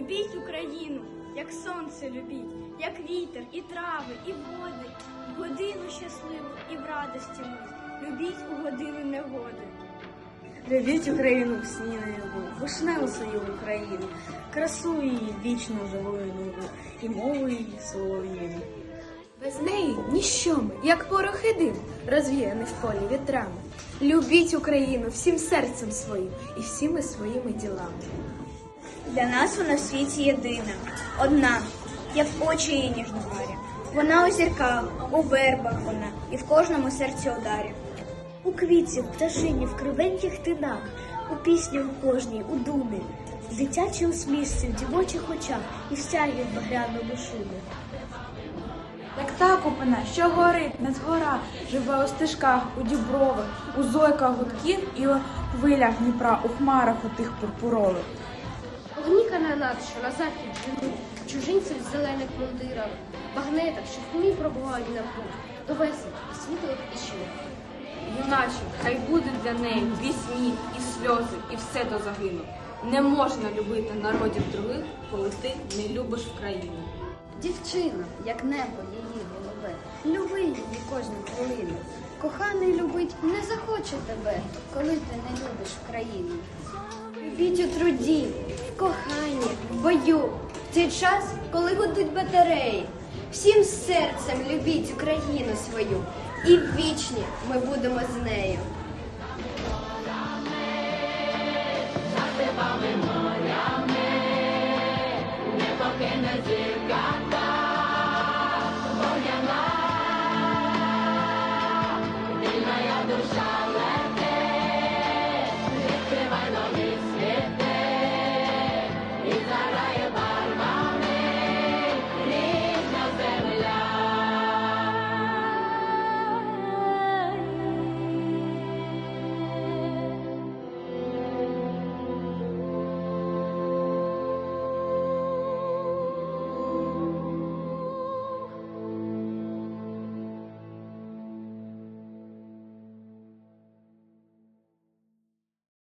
Любіть Україну, як сонце любіть, як вітер, і трави, і води, в годину щасливу і в радості мить. Любіть у годину негоди. Любіть Україну в сні наяву, вишневу свою Україну, красу її вічно живою нову, і мову її солов'їну. Без неї ніщо ми, як порох і дим, розвіяний в полі вітрами. Любіть Україну всім серцем своїм і всіми своїми ділами. Для нас вона в світі єдина, одна, як очі її ніжно гаря. Вона у зірках, у вербах вона, і в кожному серці ударі. У квітці, в пташині, в кривеньких тинах, у пісні у кожній, у думі, в дитячій усмішці, в дівочих очах і в сяйві в багряному шумі. Як та купина, що горить, не згора, живе у стежках, у дібрових, у зойках гудків і у хвилях Дніпра, у хмарах отих пурпурових. Огніка на нас, що на захід женуть, чужинців в зелених мундирах, багнетах, що в хмі пробувають на путь, до весел і світлих і чух. Юначе, хай буде для неї пісні і сльози, і все до загину. Не можна любити народів других, коли ти не любиш Україну. Дівчина, як небо її голове, люби її кожну хвилину. Коханий любить не захоче тебе, коли ти не любиш Україну. Любіть у труді, в бою, в цей час, коли гудуть батареї. Всім серцем любіть Україну свою, і вічні ми будемо з нею. Душа